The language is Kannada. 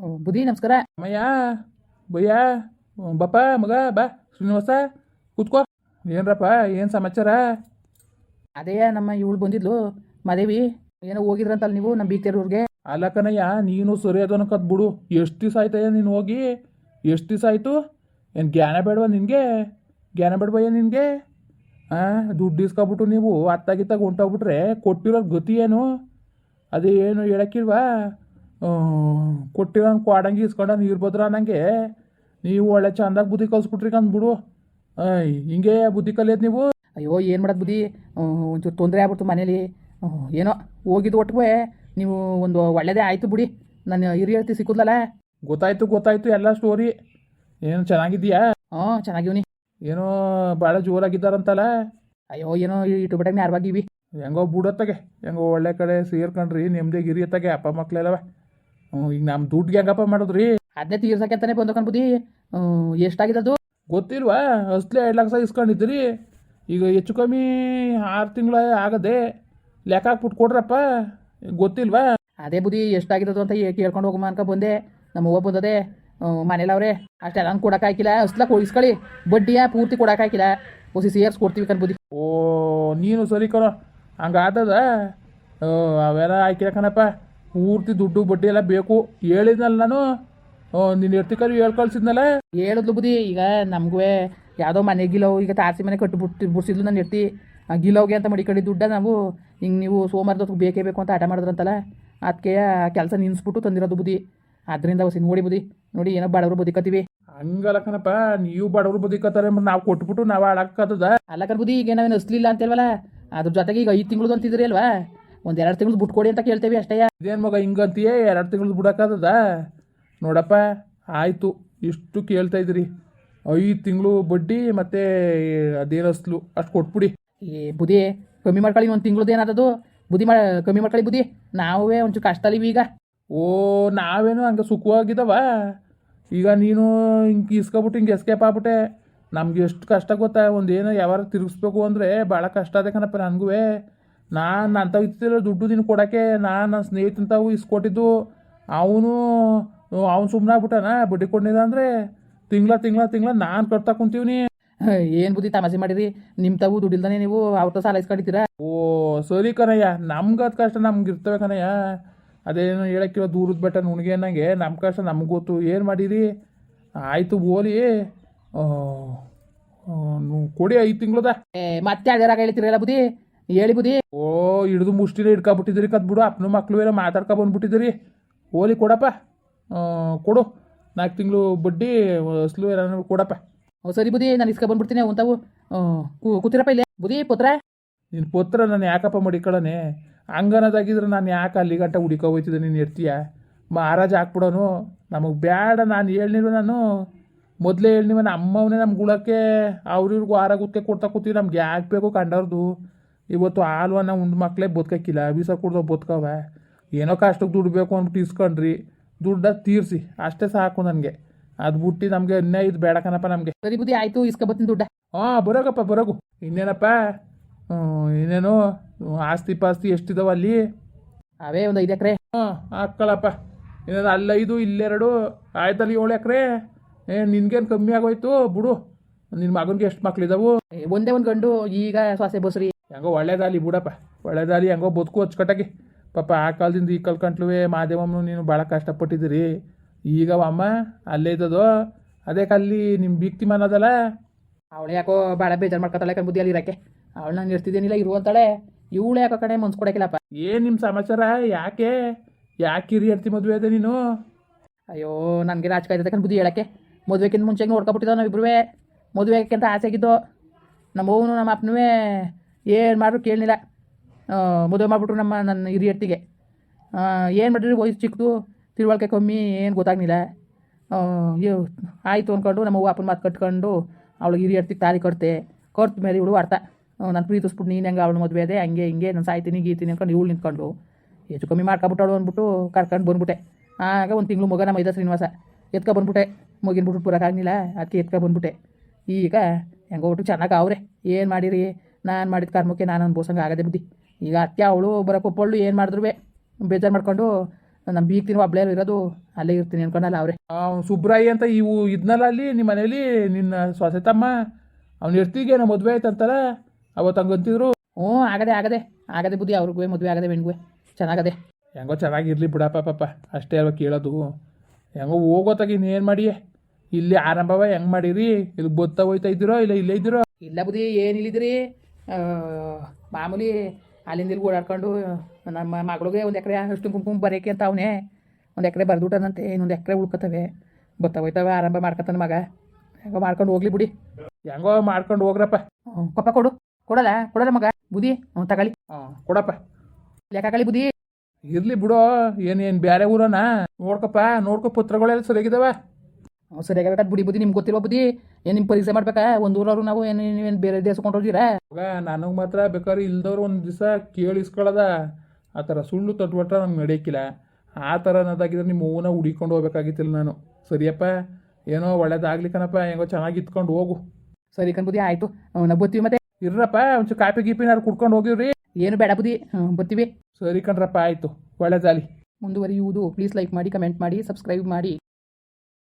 ಓ, ಬುದ್ಧಿ ನಮಸ್ಕಾರ. ಅಮ್ಮಯ್ಯ ಬಯ್ಯ ಬಪ್ಪ ಮಗ ಬಾ ಶ್ರೀನಿವಾಸ ಕೂತ್ಕೋ. ಏನ್ರಪ್ಪ ಏನು ಸಮಾಚಾರ? ಅದೇ ನಮ್ಮ ಇವಳು ಬಂದಿದ್ಲು ಮದೇವಿ. ಏನೋ ಹೋಗಿದ್ರಂತಲ್ಲ ನೀವು ನಮ್ಮ ಬೀಗ್ತೇರೂರ್ಗೆ ಅಲ್ಲ ಕಣಯ್ಯ ನೀನು ಸರಿ ಅದನ್ನ ಕತ್ ಬಿಡು ಎಷ್ಟು ದಿವಸ ಆಯ್ತಯ್ಯ ನೀನು ಹೋಗಿ? ಎಷ್ಟು ದಿವಸ ಆಯಿತು? ಏನು ಜ್ಞಾನ ಬೇಡವ ನಿನಗೆ? ಜ್ಞಾನ ಬೇಡವಯ್ಯ ನಿನಗೆ? ಹಾಂ ದುಡ್ಡು ಇಸ್ಕೊಬಿಟ್ಟು ನೀವು ಅತ್ತಾಗಿತ್ತಾಗ ಹೊಂಟೋಗ್ಬಿಟ್ರೆ ಕೊಟ್ಟಿರೋ ಗತಿ ಏನು? ಅದೇ ಏನು ಹೇಳಕ್ಕಿಲ್ವಾ? ಕೊಟ್ಟಿರೋ ಕ್ವಾಡಂಗಿ ಇಸ್ಕೊಂಡ ನೀರು ಬದ್ರ ಅನ್ನಂಗೆ. ನೀವು ಒಳ್ಳೆ ಚಂದಾಗಿ ಬುದ್ಧಿ ಕಲ್ಸ್ಬಿಟ್ರಿ ಅಂದ್ಬಿಡು ಹಿಂಗೆ ಬುದ್ಧಿ ಕಲಿಯೋದು ನೀವು? ಅಯ್ಯೋ ಏನು ಮಾಡೋದು ಬುದ್ಧಿ? ಒಂಚೂರು ತೊಂದರೆ ಆಗ್ಬಿಡ್ತು ಮನೇಲಿ. ಏನೋ ಹೋಗಿದ್ದು ಒಟ್ಟಿಗೆ ನೀವು ಒಂದು ಒಳ್ಳೆಯದೇ ಆಯಿತು ಬಿಡಿ. ನನ್ನ ಹೇಳ್ತಿ ಸಿಕ್ಕಲ್ಲ ಗೊತ್ತಾಯ್ತು ಗೊತ್ತಾಯ್ತು ಎಲ್ಲ ಸ್ಟೋರಿ ಏನು ಚೆನ್ನಾಗಿದ್ದೀಯಾ? ಹಾಂ ಚೆನ್ನಾಗಿವ್ನಿ. ಏನೋ ಭಾಳ ಜೋರಾಗಿದ್ದಾರಂತಲ್ಲ? ಅಯ್ಯೋ ಏನೋ ಇಟ್ಟು ಬಿಟ್ಟಾಗ ಯಾರವಾಗಿವಿ ಹೆಂಗೋ ಬುಡತ್ತಗೆ. ಹೆಂಗೋ ಒಳ್ಳೆ ಕಡೆ ಸೇರ್ಕೊಂಡ್ರಿ. ನೆಮ್ಮದಿ ಗಿರಿಯತ್ತಾಗೆ ಅಪ್ಪ ಮಕ್ಳೆಲ್ಲವ. ಈಗ ನಮ್ಮ ದುಡ್ಡು ಹೆಂಗಪ್ಪ ಮಾಡಿದ್ರಿ. ಅದೇ ತೀರ್ಸಕ್ಕೆ ಅಂತಾನೆ ಬಂದಕನ್ ಬುದ್ಧಿ ಎಷ್ಟಾಗಿದೆ ಅದು? ಗೊತ್ತಿಲ್ವಾ? ಅಸ್ಲೇ ಎರಡು ಲಕ್ಷ ಇಸ್ಕೊಂಡಿದ್ದೀರಿ. ಈಗ ಹೆಚ್ಚು ಕಮ್ಮಿ ಆರು ತಿಂಗಳ ಆಗದೆ ಲೆಕ್ಕ ಹಾಕ್ಬಿಟ್ಟು ಕೊಡ್ರಪ್ಪ. ಗೊತ್ತಿಲ್ವಾ? ಅದೇ ಬುದ್ಧಿ ಎಷ್ಟಾಗಿದ್ದು ಅಂತ ಕೇಳ್ಕೊಂಡು ಹೋಗಮ್ಮ ಅನ್ಕ ಬಂದೆ. ನಮ್ಮ ಅವ್ವ ಬಂದದೆ. ಮನೇಲವ್ರೆ ಅಷ್ಟೆಲ್ಲ ಹಾಕಿಲ್ಲ. ಅಸ್ಲಾಕ್ ಇಸ್ಕೊಳ್ಳಿ ಬಡ್ಡಿಯ ಪೂರ್ತಿ ಕೊಡೋಕ್ಕಾಗಿಲ್ಲ ಹೊಸಿ ಸೇರ್ಸ್ ಕೊಡ್ತೀವಿ ಕಣ್ ಬುದ್ಧಿ. ಓ ನೀನು ಸರಿ ಕಣೋ. ಹಂಗಾದದ ಓ, ಅವೆಲ್ಲ ಹಾಕಿಲ್ಲ ಕಣಪ್ಪ. ಪೂರ್ತಿ ದುಡ್ಡು ಬಡ್ಡಿ ಎಲ್ಲ ಬೇಕು. ಹೇಳಿದ್ನಲ್ಲ ನಾನು ನಿನ್ನ ಎರ್ತಿಕರು ಹೇಳ್ ಕಳ್ಸಿದ್ನಲ್ಲ? ಹೇಳಿದ್ಲು ಬುದಿ ಈಗ ನಮಗೂ ಯಾವುದೋ ಮನೆ ಗಿಲೋ ಈಗ ತಾರಸಿ ಮನೆ ಕಟ್ಟು ಬಿಟ್ಟು ಬಿಡ್ಸಿದ್ಲು ನಾನು ಇರ್ತಿ ಗಿಲೋಗೆ ಅಂತ ಮಡಿಕಡಿ ದುಡ್ಡ ನಾವು ಹಿಂಗೆ ನೀವು ಸೋಮವಾರದ ಹೊತ್ತಿಗೆ ಬೇಕೇ ಬೇಕು ಅಂತ ಆಟ ಮಾಡಿದ್ರಂತಲ್ಲ ಅದಕ್ಕೆ ಕೆಲಸ ನಿನ್ಸ್ಬಿಟ್ಟು ತಂದಿರೋದು ಬುದಿ ಅದರಿಂದ ಹೊಸಿ ನೋಡಿ ಬುದಿ ನೋಡಿ ಏನೋ ಬಡವರು ಬದುಕತ್ತೀವಿ ಹಂಗಲ್ಲಕ್ಕನಪ್ಪ ಹಂಗಲ್ಲ ಕಣಪ್ಪ ನೀವು ಬಡವರು ಬದುಕತ್ತಾರೆ ನಾವು ಕೊಟ್ಬಿಟ್ಟು ನಾವು ಹಾಳಾಕತ್ತದ ಅಲ್ಲ ಬುದಿ ಈಗ ನಾವೇನು ಅಸ್ಲಿಲ್ಲ ಅಂತೇಳಲ್ಲ ಅದ್ರ ಜೊತೆಗೆ ಈಗ ಐದು ತಿಂಗಳು ಅಂತಿದ್ರಿ ಅಲ್ವಾ? ಒಂದು ಎರಡು ತಿಂಗಳು ಬಿಟ್ಕೊಡಿ ಅಂತ ಕೇಳ್ತೇವೆ ಅಷ್ಟೇ ಇದೇನು ಮಗ ಹಿಂಗಂತೀಯೇ? ಎರಡು ತಿಂಗಳು ಬಿಡಕ್ಕಾದದ ನೋಡಪ್ಪ ಆಯಿತು. ಇಷ್ಟು ಕೇಳ್ತಾ ಇದ್ರಿ ಐದು ತಿಂಗಳು ಬಡ್ಡಿ ಮತ್ತೆ ಅದೇನು ಅಸ್ಲು ಅಷ್ಟು ಕೊಟ್ಬಿಡಿ. ಏ ಬುದಿ ಕಮ್ಮಿ ಮಾಡ್ಕೊಳ್ಳಿ ಒಂದು ತಿಂಗಳದ್ದು ಏನಾದದು? ಬುದ್ಧಿ ಮಾ ಕಮ್ಮಿ ಮಾಡ್ಕೊಳ್ಳಿ ಬುದ್ಧಿ. ನಾವೇ ಒಂಚೂರು ಕಷ್ಟ ಅಲ್ಲಿವಿ ಈಗ. ಓ ನಾವೇನು ಹಂಗೆ ಸುಖವಾಗಿದ್ದಾವ ಈಗ ನೀನು ಹಿಂಗೆ ಇಸ್ಕೊಬಿಟ್ಟು ಹಿಂಗೆ ಎಸ್ಕೇಪ್ ಆಗ್ಬಿಟ್ಟೆ. ನಮ್ಗೆ ಎಷ್ಟು ಕಷ್ಟ ಗೊತ್ತಾ? ಒಂದು ಏನೋ ಯಾವಾಗ ತಿರುಗಿಸ್ಬೇಕು ಅಂದರೆ ಭಾಳ ಕಷ್ಟ ಅದೇ ಕಣಪ್ಪ ನನಗೂ ನಾನು ಅಂಥವು ಇತ್ತಿಲ್ಲ ದುಡ್ಡು ದಿನ ಕೊಡೋಕ್ಕೆ ನಾನು ನನ್ನ ಸ್ನೇಹಿತಂಥವು ಇಸ್ಕೊಟ್ಟಿದ್ದು ಅವನು ಅವ್ನು ಸುಮ್ಮನೆ ಆಗ್ಬಿಟ್ಟನ ಬಡ್ಡಿ ಕೊಟ್ಟಿದ್ದ ಅಂದರೆ ತಿಂಗಳ ತಿಂಗಳ ತಿಂಗಳ ನಾನು ಕಟ್ತಾ ಕುಂತೀವ್ನಿ ಏನು ಬುದ್ಧಿ ತಮಾಷೆ ಮಾಡಿರಿ ನಿಮ್ಮ ತಾವು ದುಡ್ಡಿಲ್ದಾನೆ ನೀವು ಅವ್ರ ಸಾಲ ಇಸ್ಕೊಂಡಿದ್ದೀರಾ? ಓ ಸರಿ ಕನಯ್ಯ ನಮ್ಗೆ ಅದು ಕಷ್ಟ ನಮ್ಗೆ ಇರ್ತವೆ ಕನಯ್ಯ ಅದೇನು ಹೇಳಕ್ಕಿಲ್ಲ ದೂರದ ಬೆಟ್ಟ ನುಣ್ಗೆ ಅನ್ನಂಗೆ ನಮ್ಮ ಕಷ್ಟ ನಮ್ಗೆ ಗೊತ್ತು. ಏನು ಮಾಡಿರಿ? ಆಯಿತು ಓಲಿ ಕೊಡಿ ಐದು ತಿಂಗಳದ. ಮತ್ತೆ ಅದೇರಾಗ ಹೇಳ್ತೀರಲ್ಲ ಬುದ್ಧಿ? ಹೇಳಿ ಬುದಿ ಓ, ಹಿಡಿದು ಮುಷ್ಟಿನ ಹಿಡ್ಕೊಬಿಟ್ಟಿದ್ರಿ ಕತ್ ಬಿಡು. ಅಪ್ಪನ ಮಕ್ಳು ಎಲ್ಲ ಮಾತಾಡ್ಕೊ ಬಂದ್ಬಿಟ್ಟಿದ್ರಿ ಓಲಿ ಕೊಡಪ್ಪ. ಕೊಡು. ನಾಲ್ಕು ತಿಂಗಳು ಬಡ್ಡಿ ಅಸಲು ಏನಾದ್ರು ಕೊಡಪ್ಪ. ಓ, ಸರಿ ಬುದಿ ನಾನು ಇಸ್ಕೊ ಬಂದ್ಬಿಡ್ತೀನಿ. ಅಂತಾವು ಕೂತಿರಪ್ಪ ಇಲ್ಲೇ. ಬುದಿ ಪುತ್ರ. ನಿನ್ನ ಪುತ್ರ ನಾನು ಯಾಕಪ್ಪ ಮಡಿಕೊಳ್ಳನೆ ಹಂಗನದಾಗಿದ್ರೆ ನಾನು ಯಾಕೆ ಅಲ್ಲಿ ಗಂಟ ಹುಡುಕ ಹೋಯ್ತಿದ್ದೆ? ನೀನು ಇರ್ತೀಯ ಮಹಾರಾಜ ಹಾಕ್ಬಿಡೋನು. ನಮಗೆ ಬೇಡ ನಾನು ಹೇಳಿನಿರು ನಾನು. ಮೊದಲೇ ಹೇಳಿನಿ ನಮ್ಮ ಅಮ್ಮವನೇ ನಮ್ಗೆ ಉಳಕ್ಕೆ, ಅವ್ರಿವ್ರಿಗೂ ಆರ ಗುತ್ತಿಗೆ ಕೊಡ್ತಾ ಕೂತೀವಿ. ನಮ್ಗೆ ಯಾಕೆ ಬೇಕು ಕಂಡವ್ರದ್ದು ಇವತ್ತು ಹಾಲ್ವನ್ನ ಉಂಡು ಮಕ್ಕಳೇ ಬದುಕಕ್ಕಿಲ್ಲ ಬೀಸ ಕುಡ್ದೋ ಬದುಕವ. ಏನೋ ಕಷ್ಟಕ್ಕೆ ದುಡ್ಡು ಬೇಕು ಅಂದ್ಬಿಟ್ಟು ಇಸ್ಕೊಂಡ್ರಿ. ದುಡ್ಡ ತೀರಿಸಿ ಅಷ್ಟೇ ಸಾಕು ನನಗೆ. ಅದು ಬುಟ್ಟಿ ನಮಗೆ ಅನ್ಯಾಯ ಇದು ಬೇಡ ಕಣಪ್ಪ ನಮಗೆ. ಸರಿ ಬುದ್ಧಿ ಆಯ್ತು ಇಸ್ಕೊಬತ್ತೀನಿ ದುಡ್ಡ. ಹಾಂ ಬರೋಗಪ್ಪ ಬರೋಗು. ಇನ್ನೇನಪ್ಪ? ಇನ್ನೇನು? ಆಸ್ತಿ ಪಾಸ್ತಿ ಎಷ್ಟಿದಾವ ಅಲ್ಲಿ? ಅವೇ ಒಂದು ಐದು ಎಕರೆ. ಹಾಂ ಹಾಕ್ಕೊಳಪ್ಪ. ಇನ್ನೇನು ಅಲ್ಲೈದು ಇಲ್ಲೆರಡು. ಆಯ್ತಲ್ಲಿ ಏಳು ಎಕರೆ? ಏ ನಿನ್ಗೇನು ಕಮ್ಮಿ ಆಗೋಯ್ತು? ಬಿಡು. ನಿನ್ನ ಮಗನಿಗೆ ಎಷ್ಟು ಮಕ್ಳಿದಾವು? ಒಂದೇ ಒಂದು ಗಂಡು ಈಗ ಸ್ವಾಸೆ ಬಸ್ರಿ. ಹೆಂಗೋ ಒಳ್ಳೇದಾಲಿ ಬಿಡಪ್ಪ. ಒಳ್ಳೇದಾಲಿ ಹೆಂಗೋ ಬದುಕು ಹಚ್ಕಟ್ಟಾಗಿ ಪಾಪ ಆ ಕಾಲದಿಂದ ಈ ಕಲ್ಕಂಟ್ಲುವೆ ಮಾದೇವಮ್ಮನು ನೀನು ಭಾಳ ಕಷ್ಟಪಟ್ಟಿದ್ದೀರಿ. ಈಗ ಅಮ್ಮ ಅಲ್ಲೇ ಇದ್ದದೋ ಅದೇ ಅಲ್ಲಿ ನಿಮ್ಮ ಬೀಕ್ತಿ ಮನದಲ್ಲ ಅವಳು ಯಾಕೋ ಭಾಳ ಬೇಜಾರು ಮಾಡ್ಕೊತಾಳೆ ಬುದ್ಧಿ ಅಲ್ಲಿ ಇರಕ್ಕೆ. ಅವಳು ನಾನು ಇರ್ತಿದ್ದೇನಿಲ್ಲ ಇರುವಂತಾಳೆ. ಇವಳು ಯಾಕೋ ಕಡೆ ಮನ್ಸು ಕೊಡಕ್ಕಿಲ್ಲಪ್ಪ. ಏನು ನಿಮ್ಮ ಸಮಾಚಾರ? ಯಾಕೆ? ಯಾಕೆ ಹಿರಿಯರ್ತಿ ಮದುವೆ ಅದೇ ನೀನು? ಅಯ್ಯೋ ನನಗೆ ರಾಜಕಾಯ್ದ ಕಣ್ ಬುದ್ಧಿ ಹೇಳಕ್ಕೆ. ಮದುವೆಕ್ಕಿಂತ ಮುಂಚೆಗೆ ನೋಡ್ಕೊಬಿಟ್ಟಿದ್ದೋ ನಾವಿಬ್ರು ಮದುವೆ ಅಂತ ಆಸೆ ಆಗಿದ್ದೋ ನಮ್ಮ ಅವನು ನಮ್ಮ ಅಪ್ಪನೂ ಏನು ಮಾಡ್ರು ಕೇಳಲಿಲ್ಲ ಮದುವೆ ಮಾಡಿಬಿಟ್ರು ನಮ್ಮ ನನ್ನ ಹಿರಿಯಟ್ಟಿಗೆ ಏನು ಮಾಡಿರಿ ವಯಸ್ಸು ಚಿಕ್ಕದು? ತಿಳುವಳಿಕೆ ಕಮ್ಮಿ, ಏನು ಗೊತ್ತಾಗ್ಲಿಲ್ಲ ಆಯಿತು ಅಂದ್ಕೊಂಡು ನಮ್ಮ ಅವ್ವ ಅಪ್ಪನ ಮಾತು ಕಟ್ಕೊಂಡು ಅವಳಿಗೆ ಹಿರಿಯರ್ತಿಗೆ ತಾಲಿ ಕೊಡ್ತೆ ಕೊರ್ತ ಮೇಲೆ ಇವಳು ಅರ್ಥ. ನಾನು ಪ್ರೀತಿಸ್ಬಿಟ್ಟು ನೀನು ಹೆಂಗೆ ಅವಳು ಮದುವೆ ಅದೇ, ಹಂಗೆ ಹಿಂಗೆ, ನಾನು ಸಾಯ್ತೀನಿ, ಗೀತೀನಿ ಅಂದ್ಕೊಂಡು ಇವಳು ನಿಂತ್ಕೊಂಡು ಹೆಚ್ಚು ಕಮ್ಮಿ ಮಾಡ್ಕೊಬಿಟ್ಟವಳು ಅಂದ್ಬಿಟ್ಟು ಕರ್ಕೊಂಡು ಬಂದ್ಬಿಟ್ಟೆ. ಆಗ ಒಂದು ತಿಂಗಳು ಮಗ ನಮ್ಮ ಐದ ಶ್ರೀನಿವಾಸ ಎತ್ಕೊ ಬಂದ್ಬಿಟ್ಟೆ. ಮುಗಿನ್ಬಿಟ್ಟು ಬರೋಕ್ಕಾಗಲಿಲ್ಲ ಅದಕ್ಕೆ ಎತ್ಕೊ ಬಂದ್ಬಿಟ್ಟೆ. ಈಗ ಹೆಂಗೋ ಒಟ್ಟು ಚೆನ್ನಾಗಿ ಅವ್ರೆ. ಏನು ಮಾಡಿರಿ? ನಾನು ಮಾಡಿದ ಕರ್ಮಕ್ಕೆ ನಾನು ಅನ್ಬೋಸಂಗೆ ಆಗದೆ ಬುದ್ಧಿ ಈಗ ಅತ್ತೆ ಅವಳು ಬರೋಕೆ ಒಪ್ಪಳು ಏನು ಮಾಡಿದ್ರು ಬೇಜಾರು ಮಾಡ್ಕೊಂಡು ನಮ್ಮ ಬೀಗ್ತೀನಿ ಒಬ್ಬಳೇ ಇರೋದು ಅಲ್ಲೇ ಇರ್ತೀನಿ ಅನ್ಕೊಂಡಲ್ಲ ಅವರೇ. ಅವ್ನು ಸುಬ್ರಾಯಿ ಅಂತ ಇವು ಇದ್ನಲ್ಲ ಅಲ್ಲಿ ನಿಮ್ಮ ಮನೇಲಿ ನಿನ್ನ ಸೊಸೆ ತಮ್ಮ ಅವ್ನ ನಮ್ಮ ಮದುವೆ ಅಂತಾರೆ ಅವತ್ತು ಹಂಗಂತಿದ್ರು ಹ್ಞೂ ಆಗದೆ ಆಗದೆ. ಆಗದೆ ಬುದ್ಧಿ ಅವ್ರಿಗೂ ಮದುವೆ ಆಗದೆ ಬೆಣ್ಗುವೆ ಚೆನ್ನಾಗದೆ. ಹೆಂಗೋ ಚೆನ್ನಾಗಿರಲಿ ಬಿಡಪ್ಪ ಪಾಪ. ಅಷ್ಟೇ ಅಲ್ವ ಕೇಳೋದು. ಹೆಂಗೋ ಹೋಗೋತಾಗ ಇನ್ನೇನು ಮಾಡಿ ಇಲ್ಲಿ ಆರಂಭವ ಹೆಂಗೆ ಮಾಡಿರಿ? ಇಲ್ಲಿ ಬತ್ತಾ ಹೋಯ್ತಾ ಇದ್ದೀರೋ ಇಲ್ಲ ಇಲ್ಲೇ ಇದ್ದೀರೋ? ಇಲ್ಲ ಬುದ್ಧಿ ಏನಿಲ್ಲಿದ್ರಿ ಮಾಮೂಲಿ ಅಲ್ಲಿಂದ ಇಲ್ಲಿ ಓಡಾಡ್ಕೊಂಡು ನಮ್ಮ ಮಗಳಿಗೆ ಒಂದು ಎಕರೆ ಅಷ್ಟು ಕುಂಕುಮ ಬರೋಕೆ ಅಂತ ಅವನೇ. ಒಂದು ಎಕರೆ ಬರೆದುಬಿಟ್ಟದಂತೆ ಇನ್ನೊಂದು ಎಕರೆ ಉಳ್ಕೊತವೆ. ಬರ್ತಾವ ಹೋಯ್ತವೆ ಆರಂಭ ಮಾಡ್ಕೊತಾನೆ ಮಗ. ಹೆಂಗೋ ಮಾಡ್ಕೊಂಡು ಹೋಗ್ಲಿ ಬಿಡಿ. ಹೆಂಗೋ ಮಾಡ್ಕೊಂಡು ಹೋಗ್ರಪ್ಪ. ಹ್ಞೂ ಕೊಪ್ಪ ಕೊಡು. ಕೊಡಲ್ಲ ಕೊಡಲ್ಲ ಮಗ. ಬುದಿ ಹ್ಞೂ ತಗೊಳ್ಳಿ. ಹಾಂ ಕೊಡಪ್ಪ. ಲೆಕ್ಕಗಳಿ ಬುದಿ ಇರಲಿ ಬಿಡೋ ಏನೇನು ಬೇರೆ ಊರನ? ನೋಡ್ಕಪ್ಪ ನೋಡ್ಕೊ ಪುತ್ರಗಳೆಲ್ಲ ಸರಿಯಾಗಿದಾವ ಹ್ಞೂ ಸರಿಯಾಗಬೇಕಾದ್ ಬುಡಿ ಬುದ್ಧಿ ನಿಮ್ಗೆ ಗೊತ್ತಿರೋ ಬುದ್ಧಿ? ಏನು ನಿಮ್ಮ ಪರೀಕ್ಷೆ ಮಾಡ್ಬೇಕಾ? ಒಂದು ಊರವ್ರು ನಾವು ಏನು ನೀವೇನು ಬೇರೆ ದೇಶ ಕೊಂಡೋಗಿರಾ ಅವಾಗ ನನಗೆ ಮಾತ್ರ ಬೇಕಾದ್ರೆ ಇಲ್ದವ್ರು ಒಂದು ದಿವಸ ಕೇಳಿಸ್ಕೊಳ್ಳೋದ ಆ ಥರ ಸುಳ್ಳು ತಟ್ವಟ್ಟ ನಮ್ಗೆ ನಡೆಯಕ್ಕಿಲ್ಲ ಆ ಥರ ಅನ್ನೋದಾಗಿದ್ರೆ ನಿಮ್ಮ ಹೂವನ್ನ ಹುಡಿಕೊಂಡು ಹೋಗ್ಬೇಕಾಗಿತ್ತಿಲ್ಲ ನಾನು. ಸರಿಯಪ್ಪ? ಏನೋ ಒಳ್ಳೇದಾಗ್ಲಿ ಕಣಪ್ಪ ಹೆಂಗೋ ಚೆನ್ನಾಗಿ ಇತ್ಕೊಂಡು ಹೋಗು. ಸರಿ ಕಣ್ ಬುದ್ಧಿ ಆಯಿತು. ನಾವು ಬತ್ತೀವಿ ಮತ್ತೆ. ಇರ್ರಪ್ಪ ಒಂಚೂರು ಕಾಪಿ ಗೀಪಿನಾರು ಕುಡ್ಕೊಂಡು ಹೋಗಿವ್ರಿ. ಏನು ಬೇಡ ಬುದ್ಧಿ. ಬತ್ತೀವಿ ಬರ್ತೀವಿ. ಸರಿ ಕಣ್ರಪ್ಪ ಆಯಿತು. ಒಳ್ಳೇದಾಗಲಿ. ಮುಂದುವರಿಯುವುದು. ಪ್ಲೀಸ್ ಲೈಕ್ ಮಾಡಿ ಕಮೆಂಟ್ ಮಾಡಿ ಸಬ್ಸ್ಕ್ರೈಬ್ ಮಾಡಿ.